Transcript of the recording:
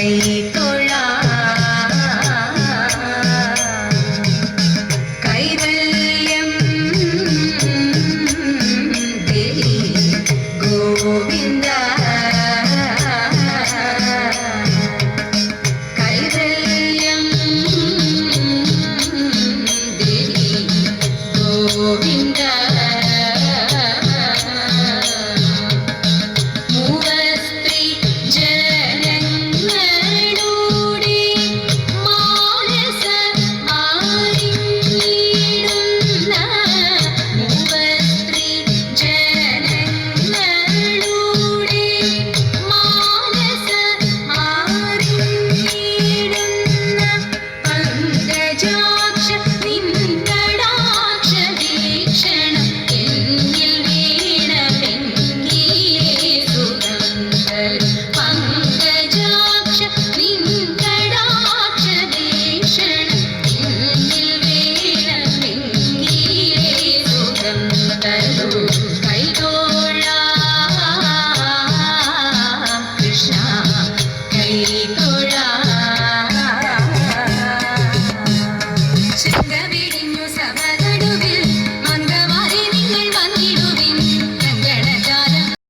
great. കൈതോള Krishna കൈ